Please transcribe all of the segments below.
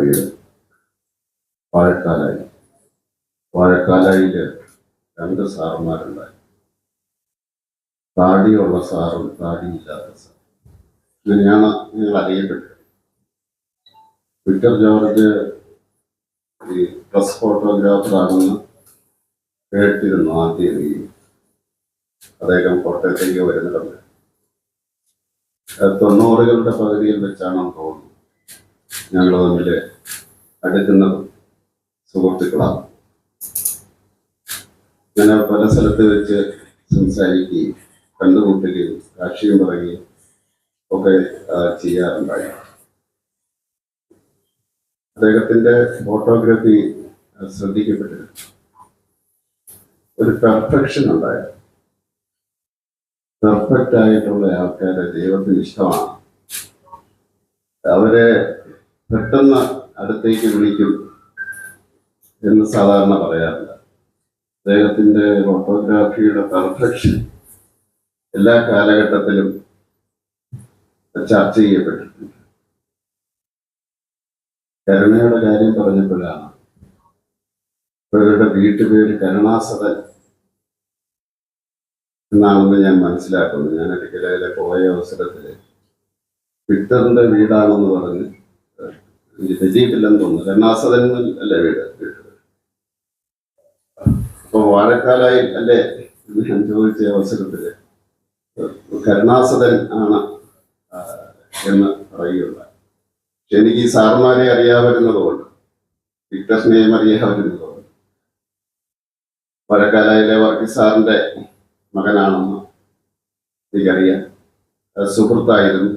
വീട് വാഴക്കാലായി വാഴക്കാലായിൽ രണ്ട് സാറന്മാരുണ്ടായി താടിയുള്ള സാറും താടിയില്ലാത്ത സാറും. ഇങ്ങനെയാണ് നിങ്ങൾ അറിയപ്പെട്ടത് വിക്ടർ ജോർജ് ഈ പ്രസ് ഫോട്ടോഗ്രാഫറാണെന്ന് കേട്ടിരുന്നു ആദ്യം ഈ അദ്ദേഹം കോട്ടയത്തേക്ക് വരുന്നിടം തൊണ്ണൂറുകളുടെ പകുതിയിൽ വെച്ചാണെന്ന് തോന്നുന്നു. ഞങ്ങൾ തമ്മിൽ അടുക്കുന്ന സുഹൃത്തുക്കളാണ്. ഞാൻ പല സ്ഥലത്ത് വെച്ച് സംസാരിക്കുകയും കണ്ടുമുട്ടുകയും സാക്ഷ്യം പറയുകയും ഒക്കെ ചെയ്യാറുണ്ടായി. അദ്ദേഹത്തിന്റെ ഫോട്ടോഗ്രാഫി ശ്രദ്ധിക്കപ്പെട്ടു ഒരു പെർഫെക്ഷൻ ഉണ്ടായി. പെർഫെക്റ്റ് ആയിട്ടുള്ള ആൾക്കാരെ ദൈവത്തിന് ഇഷ്ടമാണ്. അവരെ പെട്ടെന്ന് അടുത്തേക്ക് വിളിക്കും എന്ന് സാധാരണ പറയാറില്ല. അദ്ദേഹത്തിന്റെ ഫോട്ടോഗ്രാഫിയുടെ പെർഫെക്ഷൻ എല്ലാ കാലഘട്ടത്തിലും ചർച്ച ചെയ്യപ്പെട്ടിട്ടുണ്ട്. കരുണയുടെ കാര്യം പറഞ്ഞപ്പോഴാണ് ഇവരുടെ വീട്ടുപേര് കരുണാസദൻ എന്നാണെന്ന് ഞാൻ മനസ്സിലാക്കുന്നു. ഞാൻ ഇടയ്ക്കിടയിലെ പോയ അവസരത്തിൽ വിക്ടറിന്റെ വീടാണെന്ന് പറഞ്ഞ് എനിക്ക് തെറ്റിയിട്ടില്ലെന്ന് തോന്നുന്നു. കരുണാസദൻ അല്ലേ വീട് അപ്പൊ വാഴക്കാലായി അല്ലേ? ഞാൻ ചോദിച്ച അവസരത്തിൽ കരുണാസദൻ ആണ് എന്ന് പറയുക പക്ഷെ എനിക്ക് ഈ സാറുമാരെ അറിയാവുന്നതുകൊണ്ട് വിക്ടറിനെയും അറിയാവുന്നതുകൊണ്ട് വാഴക്കാലായിലെ വർഗീസ് സാറിന്റെ മകനാണെന്ന് എനിക്കറിയാം. സുഹൃത്തായിരുന്നു.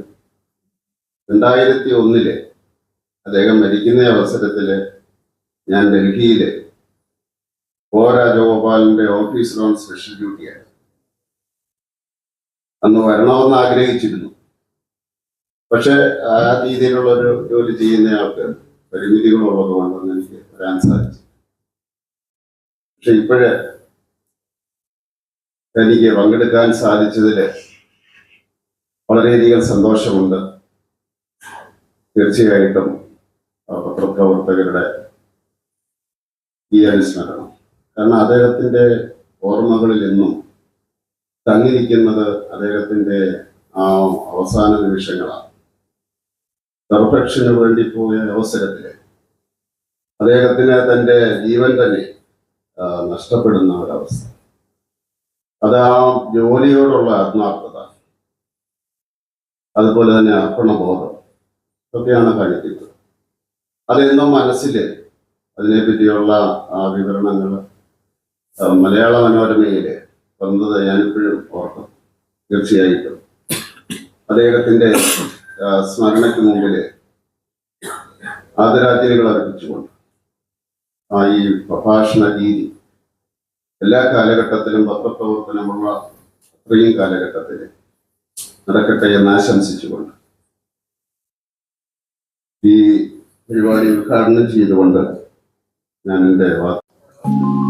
രണ്ടായിരത്തി ഒന്നിൽ അദ്ദേഹം മരിക്കുന്ന അവസരത്തിൽ ഞാൻ ഡൽഹിയിൽ ഒ രാജഗോപാലിന്റെ ഓഫീസ് ഓൺ സ്പെഷ്യൽ ഡ്യൂട്ടിയായി അന്ന് വരണമെന്ന് ആഗ്രഹിച്ചിരുന്നു. പക്ഷെ ആ രീതിയിലുള്ള ഒരു ജോലി ചെയ്യുന്ന ആൾക്ക് പരിമിതികളുള്ളത് കൊണ്ടെന്ന് എനിക്ക് വരാൻ സാധിച്ചു പക്ഷെ ഇപ്പോഴ് എനിക്ക് പങ്കെടുക്കാൻ സാധിച്ചതിൽ വളരെയധികം സന്തോഷമുണ്ട്. തീർച്ചയായിട്ടും പത്രപ്രവർത്തകരുടെ ഈ അനുസ്മരണം കാരണം അദ്ദേഹത്തിന്റെ ഓർമ്മകളിൽ എന്നും തങ്ങിയിരിക്കുന്നത് അദ്ദേഹത്തിന്റെ ആ അവസാന നിമിഷങ്ങളാണ്. സർവക്ഷന് വേണ്ടി പോയ അവസരത്തിൽ അദ്ദേഹത്തിന് തന്റെ ജീവൻ തന്നെ നഷ്ടപ്പെടുന്ന ഒരവസ്ഥ. അത് ആ ജോലിയോടുള്ള ആത്മാർത്ഥത അതുപോലെ തന്നെ അർപ്പണബോധം ഒക്കെയാണ് കാണിക്കുന്നത്. അതെന്നും മനസ്സിൽ അതിനെപ്പറ്റിയുള്ള വിവരണങ്ങൾ മലയാള മനോരമയിൽ വന്നത് ഞാനിപ്പോഴും ഓർക്കും. തീർച്ചയായിട്ടും. അദ്ദേഹത്തിന്റെ സ്മരണയ്ക്ക് മുമ്പിൽ ആദരാജ്ഞലികൾ അർപ്പിച്ചുകൊണ്ട് ആ ഈ പ്രഭാഷണ രീതി എല്ലാ കാലഘട്ടത്തിലും പത്രപ്രവർത്തനമുള്ള അത്രയും കാലഘട്ടത്തിൽ നടക്കട്ടെ എന്ന് ആശംസിച്ചുകൊണ്ട് ഈ പരിപാടി ഉദ്ഘാടനം ചെയ്തുകൊണ്ട് ഞാൻ എന്റെ വാർത്ത